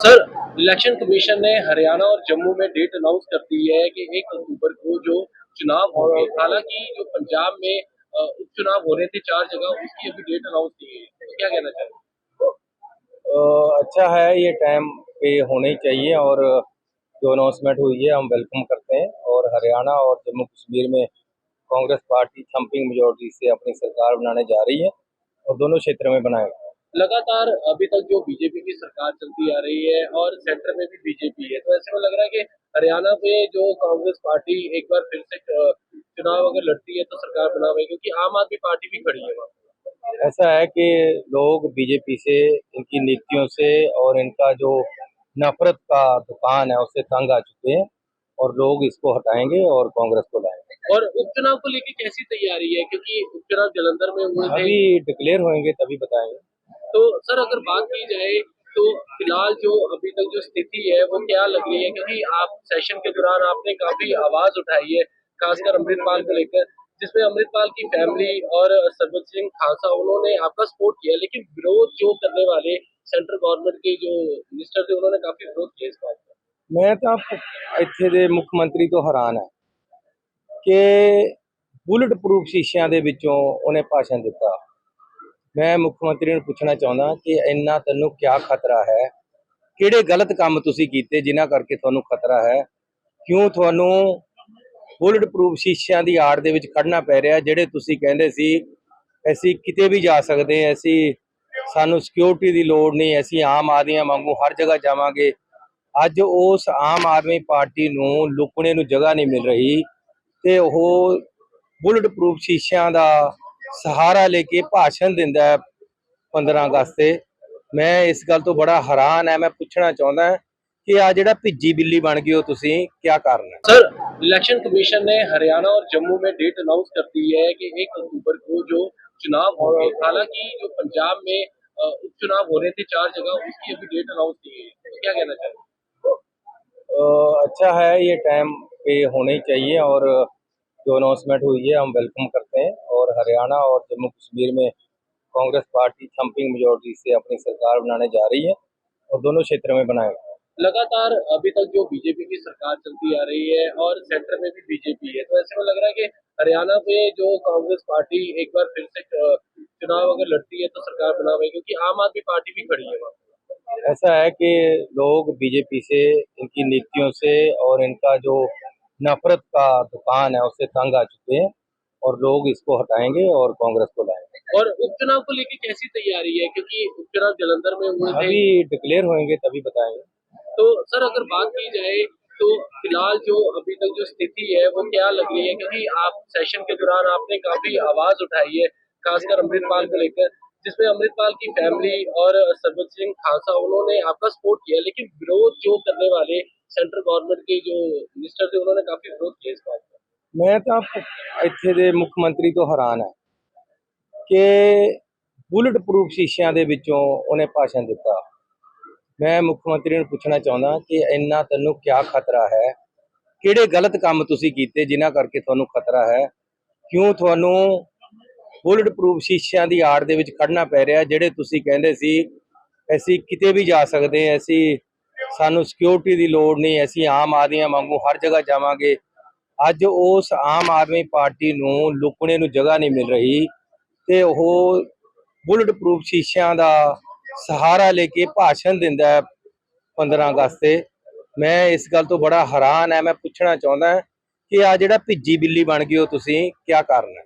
Sir election commission ने हरियाणा और जम्मू में डेट अनाउंस कर दी है कि एक अक्टूबर को जो चुनाव होंगे, हालाँकि जो पंजाब में उपचुनाव हो रहे थे चार जगह, उसकी अभी डेट अनाउंस की गई है। तो क्या कहना चाहिए अच्छा है, ये टाइम पे होना चाहिए और जो अनाउंसमेंट हुई है, हम वेलकम करते हैं और हरियाणा और जम्मू कश्मीर में कांग्रेस पार्टी थम्पिंग मेजोरिटी से अपनी सरकार बनाने जा रही है और दोनों क्षेत्र में बनाएगा। लगातार अभी तक जो बीजेपी की सरकार चलती आ रही है और सेंटर में भी बीजेपी है तो ऐसे में लग रहा है कि हरियाणा पे जो कांग्रेस पार्टी एक बार फिर से चुनाव अगर लड़ती है तो सरकार बना हुई क्योंकि आम आदमी पार्टी भी खड़ी है वहाँ ऐसा है कि लोग बीजेपी से इनकी नीतियों से और इनका जो नफरत का दुकान है उससे तंग आ चुके हैं और लोग इसको हटाएँगे और कांग्रेस को लाएँगे। और उपचुनाव को लेकर कैसी तैयारी है? क्योंकि उपचुनाव जलंधर में हुए अभी डिक्लेयर होंगे तभी बताएँगे। तो सर अगर बात की जाए तो फिलहाल जो अभी तक जो स्थिति है वो क्या लग रही है क्योंकि आप सेशन के दौरान आपने काफी आवाज उठाई है खासकर अमृतपाल को लेकर जिसमें अमृतपाल की फैमिली और सरबत सिंह खालसा उन्होंने आपका सपोर्ट किया लेकिन विरोध जो करने वाले सेंट्रल गवर्नमेंट के जो मिनिस्टर थे उन्होंने काफी विरोध किया इस बात का ਮੈਂ ਤਾਂ ਇੱਥੇ ਦੇ ਮੁੱਖ ਮੰਤਰੀ ਤੋਂ ਹੈਰਾਨ ਹਾਂ ਕਿ ਬੁਲਟ ਪ੍ਰੂਫ ਸ਼ੀਸ਼ਿਆਂ ਦੇ ਵਿੱਚੋਂ ਉਹਨੇ ਭਾਸ਼ਣ ਦਿੱਤਾ ਮੈਂ ਮੁੱਖ ਮੰਤਰੀ ਨੂੰ ਪੁੱਛਣਾ ਚਾਹੁੰਦਾ ਕਿ ਇੰਨਾ ਤੈਨੂੰ ਕਿਆ ਖਤਰਾ ਹੈ? ਕਿਹੜੇ ਗਲਤ ਕੰਮ ਤੁਸੀਂ ਕੀਤੇ ਜਿਨ੍ਹਾਂ ਕਰਕੇ ਤੁਹਾਨੂੰ ਖਤਰਾ ਹੈ? ਕਿਉਂ ਤੁਹਾਨੂੰ ਬੁਲਟ ਪ੍ਰੂਫ ਸ਼ੀਸ਼ਿਆਂ ਦੀ ਆੜ ਦੇ ਵਿੱਚ ਖੜਨਾ ਪੈ ਰਿਹਾ, ਜਿਹੜੇ ਤੁਸੀਂ ਕਹਿੰਦੇ ਸੀ, ਅਸੀਂ ਕਿਤੇ ਵੀ ਜਾ ਸਕਦੇ ਹਾਂ, ਅਸੀਂ, ਸਾਨੂੰ ਸਿਕਿਉਰਿਟੀ ਦੀ ਲੋੜ ਨਹੀਂ, ਅਸੀਂ ਆਮ ਆਦਮੀਆਂ ਵਾਂਗੂ ਹਰ ਜਗ੍ਹਾ ਜਾਵਾਂਗੇ। ਅੱਜ ਉਸ ਆਮ ਆਦਮੀ ਪਾਰਟੀ ਨੂੰ ਲੁਕਣੇ ਨੂੰ ਜਗ੍ਹਾ ਨਹੀਂ ਮਿਲ ਰਹੀ ਤੇ ਉਹ ਬੁਲਟ ਪ੍ਰੂਫ ਸ਼ੀਸ਼ਿਆਂ ਦਾ ਸਹਾਰਾ ਲੈ ਕੇ ਭਾਸ਼ਣ ਦਿੰਦਾ ਹੈ 15 ਅਗਸਤ ਤੇ ਮੈਂ ਇਸ ਗੱਲ ਤੋਂ ਬੜਾ ਹੈਰਾਨ ਹੈ ਮੈਂ ਪੁੱਛਣਾ ਚਾਹੁੰਦਾ ਕਿ ਆ ਜਿਹੜਾ ਭਿੱਜੀ ਬਿੱਲੀ ਬਣ ਗਈ ਹੋ ਤੁਸੀਂ ਕੀ ਕਾਰਨ ਹੈ सर इलेक्शन कमीशन ने हरियाणा और जम्मू में डेट अनाउंस कर दी है कि एक अक्टूबर को जो चुनाव होंगे हालांकि जो पंजाब में अ, उपचुनाव हो रहे थे चार जगह उसकी अभी डेट अनाउंस की गई है तो क्या कहना चाहिए अ, अच्छा है ये टाइम पे होना ही चाहिए और जो अनाउंसमेंट हुई है हम वेलकम करते हैं और हरियाणा और जम्मू कश्मीर में कांग्रेस पार्टी थम्पिंग मेजोरिटी से अपनी सरकार बनाने जा रही है और दोनों क्षेत्र में बनाएगा लगातार अभी तक जो बीजेपी की सरकार चलती आ रही है और सेंटर में भी बीजेपी है तो ऐसे में लग रहा है कि हरियाणा पे जो कांग्रेस पार्टी एक बार फिर से चुनाव अगर लड़ती है तो सरकार बना हुई क्योंकि आम आदमी पार्टी भी खड़ी है वहाँ ऐसा है कि लोग बीजेपी से इनकी नीतियों से और इनका जो नफरत का दुकान है उससे तंग आ चुके हैं। और लोग इसको हटाएँगे और कांग्रेस को लाएँगे। और उपचुनाव को लेकर कैसी तैयारी है? क्योंकि उपचुनाव जलंधर में हुए अभी डिक्लेयर होंगे तभी बताएँगे। तो सर अगर बात की जाए तो फ़िलहाल जो अभी तक जो स्थिति है वो क्या लग रही है? क्योंकि आप सेशन के दौरान आपने काफ़ी आवाज़ उठाई है खासकर अमृतपाल को लेकर जिसमें अमृतपाल की फैमिली और सरबत सिंह खालसा उन्होंने आपका सपोर्ट किया। लेकिन विरोध जो करने वाले सेंट्रल गवर्नमेंट के जो मिनिस्टर थे उन्होंने काफ़ी विरोध किया इस बात का ਮੈਂ ਤਾਂ ਇੱਥੇ ਦੇ ਮੁੱਖ ਮੰਤਰੀ ਤੋਂ ਹੈਰਾਨ ਹਾਂ ਕਿ ਬੁਲਟ ਪ੍ਰੂਫ ਸ਼ੀਸ਼ਿਆਂ ਦੇ ਵਿੱਚੋਂ ਉਹਨੇ ਭਾਸ਼ਣ ਦਿੱਤਾ। ਮੈਂ ਮੁੱਖ ਮੰਤਰੀ ਨੂੰ ਪੁੱਛਣਾ ਚਾਹੁੰਦਾ ਕਿ ਇੰਨਾ ਤੈਨੂੰ ਕਿਆ ਖਤਰਾ ਹੈ? ਕਿਹੜੇ ਗਲਤ ਕੰਮ ਤੁਸੀਂ ਕੀਤੇ ਜਿਨ੍ਹਾਂ ਕਰਕੇ ਤੁਹਾਨੂੰ ਖਤਰਾ ਹੈ? ਕਿਉਂ ਤੁਹਾਨੂੰ ਬੁਲਟ ਪ੍ਰੂਫ ਸ਼ੀਸ਼ਿਆਂ ਦੀ ਆੜ ਦੇ ਵਿੱਚ ਖੜਨਾ ਪੈ ਰਿਹਾ ਜਿਹੜੇ ਤੁਸੀਂ ਕਹਿੰਦੇ ਸੀ, ਅਸੀਂ ਕਿਤੇ ਵੀ ਜਾ ਸਕਦੇ ਹਾਂ, ਅਸੀਂ, ਸਾਨੂੰ ਸਿਕਿਉਰਿਟੀ ਦੀ ਲੋੜ ਨਹੀਂ, ਅਸੀਂ ਆਮ ਆਦਮੀਆਂ ਵਾਂਗੂ ਹਰ ਜਗ੍ਹਾ ਜਾਵਾਂਗੇ ਅੱਜ ਉਸ ਆਮ ਆਦਮੀ ਪਾਰਟੀ ਨੂੰ ਲੁਕਣੇ ਨੂੰ ਜਗ੍ਹਾ ਨਹੀਂ ਮਿਲ ਰਹੀ ਤੇ ਉਹ ਬੁਲਟ ਪ੍ਰੂਫ ਸ਼ੀਸ਼ਿਆਂ ਦਾ ਸਹਾਰਾ ਲੈ ਕੇ ਭਾਸ਼ਣ ਦਿੰਦਾ ਹੈ 15 ਅਗਸਤ ਤੇ। ਮੈਂ ਇਸ ਗੱਲ ਤੋਂ ਬੜਾ ਹੈਰਾਨ ਹੈ। ਮੈਂ ਪੁੱਛਣਾ ਚਾਹੁੰਦਾ ਕਿ ਆ ਜਿਹੜਾ ਭਿੱਜੀ ਬਿੱਲੀ ਬਣ ਗਈ ਹੋ ਤੁਸੀਂ ਕੀ ਕਰਨਾ